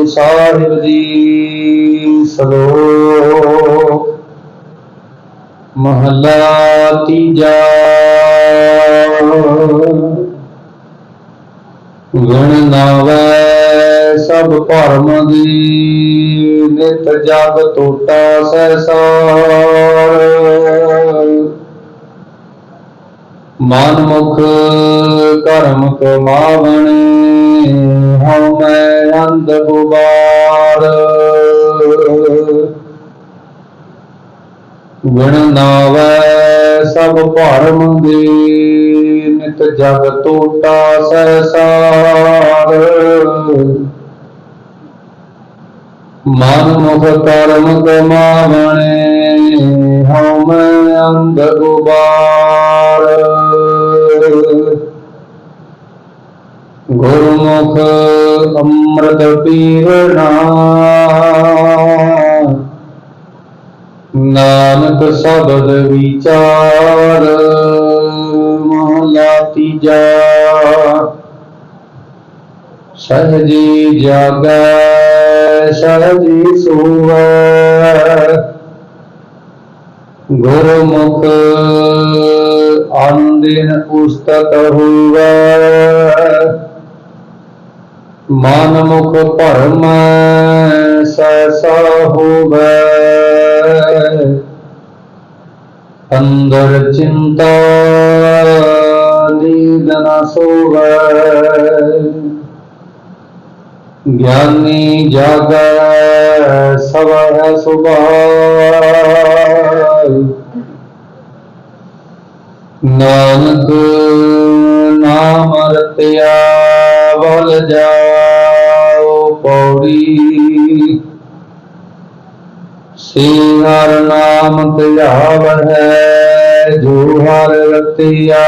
ਗੁਰੂ ਸਾਹਿਬ ਜੀ ਸਲੋਕ ਮਹਲਾ ਤੀਜਾ। ਗੁਣ ਨਾਵੈ ਸਭ ਭਰਮ ਦੀ, ਨਿਤ ਜਗ ਟੋਟਾ ਸੈਸਾਰ ਮਨ ਮੁਖ ਕਰਮ ਕਮਾਵਣੇ ਹਉ ਮੈਂ ਅੰਧ ਗੁਬਾਰ। ਗੁਣ ਨਾਵੈ ਸਭ ਭਰਮ ਦੇ, ਨਿਤ ਜਗ ਟੋਟਾ ਸੈਸਾਰ ਮਨ ਮੁਖ ਕਰਮ ਕਮਾਵਣੇ ਹਉ ਮੈਂ ਅੰਧ ਗੁਬਾਰ। ਗੁਰਮੁਖ ਅੰਮ੍ਰਿਤ ਪੀਵਣਾ ਨਾਨਕ ਸ਼ਬਦ ਵਿਚਾਰ ਮਹਲਾ ਤੀਜਾ। ਸਹਜੀ ਜਾਗੈ, ਸਹਜੀ ਸੂਵੈ। ਗੁਰਮੁਖ ਆਨੰਦਿਨ ਪੁਸਤਕ ਹੋਵੈ। ਮਨ ਮੁਖ ਭਰਮ ਸੈਸਾ ਹੋਵੈ। ਅੰਦਰ ਚਿੰਤਾ ਨੀਂਦ ਨ ਸੋਵੈ। ਗਿਆਨੀ ਜਾਗੈ ਸਵੈ ਸੁਭਾਇ ਨਾਨਕ ਨਾਮ ਰਤਿਆ ਬਲ ਜਾਓ ਪੌੜੀ। ਸੇ ਹਰ ਨਾਮ ਧਿਆਵਹਿ ਜੋ ਹਰ ਰਤਿਆ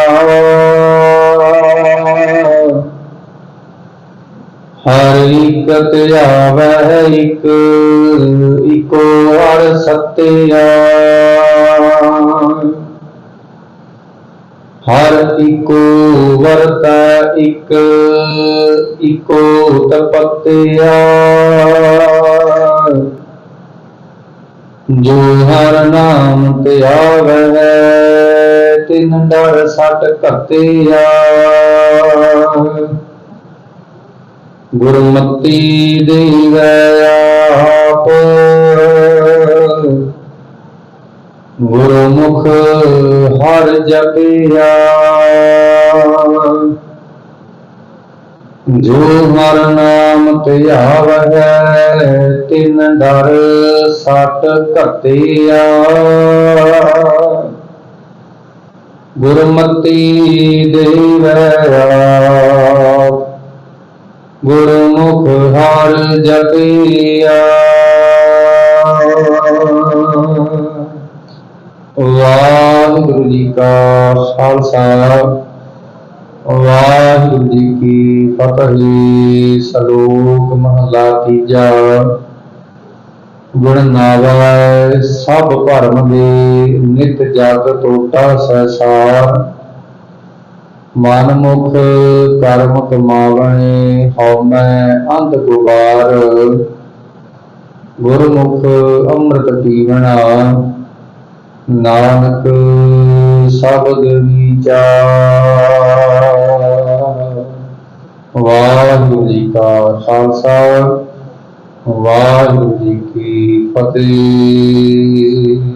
ਹਰ ਇੱਕ ਧਿਆਵਹਿ ਇੱਕ, ਇਕੋ ਹਰ ਸਤਿਆ। ਹਰ ਇਕੋ ਵਰਤੈ ਇਕ, ਇਕੋ ਤਪਤਿਆ। ਜੋ ਹਰ ਨਾਮ ਧਿਆਵੈ ਤਿਨ ਡਰ ਸਟ ਘਤਿਆ। ਗੁਰਮਤੀ ਦੇਵੈ ਆਪ ਗੁਰਮੁਖ ਹਰ ਜਪਿਆ। ਜੋ ਹਰ ਨਾਮ ਧਿਆਵੈ ਤਿਨ ਡਰ ਸਟ ਘਤਿਆ ਗੁਰਮਤੀ ਦੇਵੈ ਗੁਰਮੁਖ ਹਰ ਜਪਿਆ। ਵਾਹਿਗੁਰੂ ਜੀ ਕਾ ਖਾਲਸਾ, ਵਾਹਿਗੁਰੂ ਜੀ ਕੀ ਫਤਿਹ। ਸਲੋਕ ਮਹਲਾ ਤੀਜਾ। ਗੁਣ ਨਾਵੈ, ਸਭ ਭਰਮ ਦੇ ਨਿਤ ਜਗ ਟੋਟਾ ਸੈਸਾਰ ਮਨ ਮੁਖ ਕਰਮ ਕਮਾਵਣੇ ਹਉ ਮੈਂ ਅੰਧ ਗੁਬਾਰ। ਗੁਰਮੁਖ ਅੰਮ੍ਰਿਤ ਪੀਵਣਾ। ਨਾਨਕ ਸ਼ਬਦ ਵਿਚਾਰ। ਵਾਹਿਗੁਰੂ ਜੀ ਕਾ ਖਾਲਸਾ ਵਾਹਿਗੁਰੂ ਜੀ ਕੀ ਫਤਿਹ।